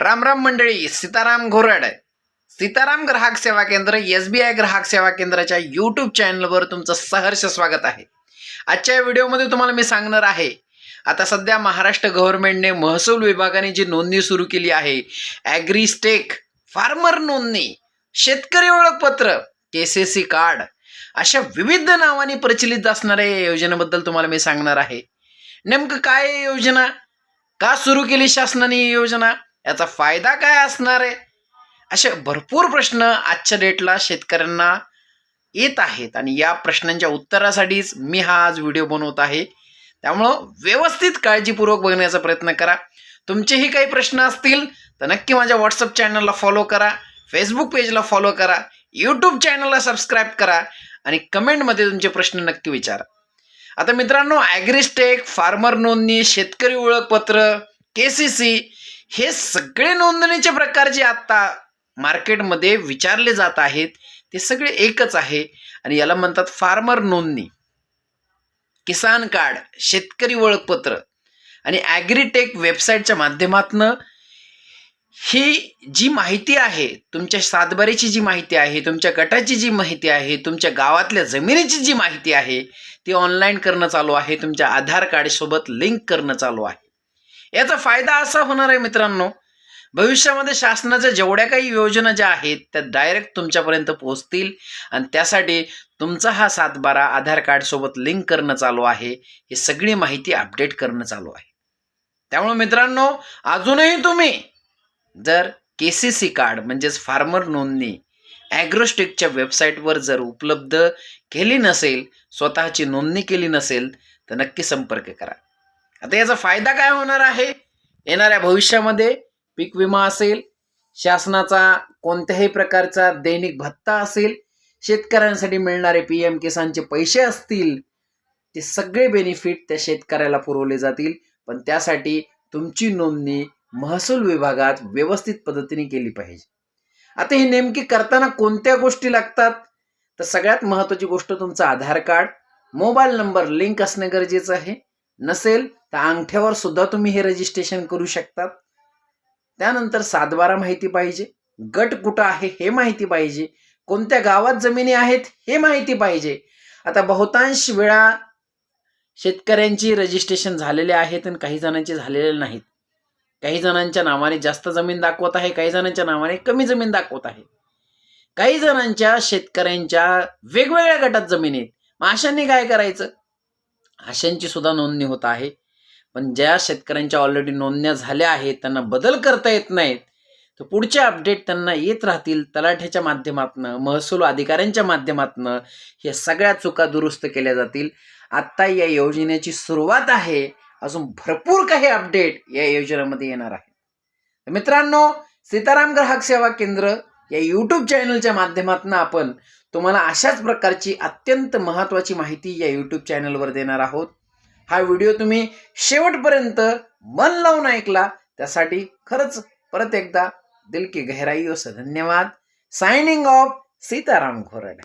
राम राम मंडळी सीताराम घोरड. सीताराम ग्राहक सेवा केंद्र एस बी आय ग्राहक सेवा केंद्राच्या यूट्यूब चॅनलवर तुमचं सहर्ष स्वागत आहे. आजच्या या व्हिडिओमध्ये तुम्हाला मी सांगणार आहे आता सध्या महाराष्ट्र गव्हर्नमेंटने महसूल विभागाने जी नोंदणी सुरू केली आहे ॲग्री स्टेक फार्मर नोंदणी शेतकरी ओळखपत्र के सी सी कार्ड अशा विविध नावाने प्रचलित असणाऱ्या या योजनेबद्दल तुम्हाला मी सांगणार आहे. नेमकं काय योजना? का सुरू केली शासनाने ही योजना? याचा फायदा काय असणार आहे? असे भरपूर प्रश्न आजच्या डेटला शेतकऱ्यांना येत आहेत. आणि या प्रश्नांच्या उत्तरासाठीच मी हा आज व्हिडिओ बनवत आहे. त्यामुळं व्यवस्थित काळजीपूर्वक बघण्याचा प्रयत्न करा. तुमचेही काही प्रश्न असतील तर नक्की माझ्या व्हॉट्सअप चॅनलला फॉलो करा. फेसबुक पेजला फॉलो करा. यूट्यूब चॅनलला सबस्क्राईब करा. आणि कमेंटमध्ये तुमचे प्रश्न नक्की विचारा. आता मित्रांनो ॲग्रिस्टेक फार्मर नोंदणी शेतकरी ओळखपत्र के सी सी हे सगळे नोंदणीचे प्रकार जे आत्ता मार्केटमध्ये विचारले जात आहेत ते सगळे एकच आहे. आणि याला म्हणतात फार्मर नोंदणी. किसान कार्ड शेतकरी ओळखपत्र. आणि ॲग्रीटेक वेबसाईटच्या माध्यमातनं ही जी माहिती आहे तुमच्या सातबारीची जी माहिती आहे तुमच्या गटाची जी माहिती आहे तुमच्या गावातल्या जमिनीची जी माहिती आहे ती ऑनलाईन करणं चालू आहे. तुमच्या आधार कार्डसोबत लिंक करणं चालू आहे. याचा फायदा असा होणार आहे मित्रांनो भविष्यामध्ये शासनाच्या जेवढ्या काही योजना ज्या आहेत त्या डायरेक्ट तुमच्यापर्यंत पोहोचतील. आणि त्यासाठी तुमचा हा सातबारा आधार कार्डसोबत लिंक करणं चालू आहे. ही सगळी माहिती अपडेट करणं चालू आहे. त्यामुळे मित्रांनो अजूनही तुम्ही जर के सी सी कार्ड म्हणजेच फार्मर नोंदणी ॲग्रोस्टिकच्या वेबसाईटवर जर उपलब्ध केली नसेल स्वतःची नोंदणी केली नसेल तर नक्की संपर्क करा. आता याचा फायदा काय होणार आहे? येणाऱ्या भविष्यामध्ये पीक विमा असेल शासनाचा कोणत्याही प्रकारचा दैनिक भत्ता असेल शेतकऱ्यांसाठी मिळणारे पी एम किसानचे पैसे असतील ते सगळे बेनिफिट त्या शेतकऱ्याला पुरवले जातील. पण त्यासाठी तुमची नोंदणी महसूल विभागात व्यवस्थित पद्धतीने केली पाहिजे. आता ही नेमकी करताना कोणत्या गोष्टी लागतात? तर सगळ्यात महत्त्वाची गोष्ट तुमचं Aadhaar card. Mobile number link असणे गरजेचं आहे. नसेल तर अंगठ्यावर सुद्धा तुम्ही हे रजिस्ट्रेशन करू शकतात. त्यानंतर सातबारा माहिती पाहिजे. गट कुठं आहे हे माहिती पाहिजे. कोणत्या गावात जमिनी आहेत हे माहिती पाहिजे. आता बहुतांश वेळा शेतकऱ्यांची रजिस्ट्रेशन झालेले आहेत आणि काही जणांचे झालेले नाहीत. काही जणांच्या नावाने जास्त जमीन दाखवत आहे काही जणांच्या नावाने कमी जमीन दाखवत आहे. काही जणांच्या शेतकऱ्यांच्या वेगवेगळ्या गटात जमीन आहेत. मग अशांनी काय करायचं? अशांची सुद्धा नोंदणी होत आहे. पण ज्या शेतकऱ्यांच्या ऑलरेडी नोंदण्या झाल्या आहेत त्यांना बदल करता येत नाहीत तर पुढचे अपडेट त्यांना येत राहतील तलाठ्याच्या माध्यमातनं महसूल अधिकाऱ्यांच्या माध्यमातनं हे सगळ्या चुका दुरुस्त केल्या जातील. आत्ता या योजनेची सुरुवात आहे. अजून भरपूर काही अपडेट या योजनेमध्ये येणार आहे. मित्रांनो सीताराम ग्राहक सेवा केंद्र या यूट्यूब चॅनलच्या माध्यमातून आपण तुम्हाला अशाच प्रकारची अत्यंत महत्त्वाची माहिती या यूट्यूब चॅनलवर देणार आहोत. हा व्हिडिओ तुम्ही शेवटपर्यंत मन लावून ऐकला त्यासाठी खरंच परत एकदा दिल की गहराई से धन्यवाद. Signing off Sitaram Ghorad.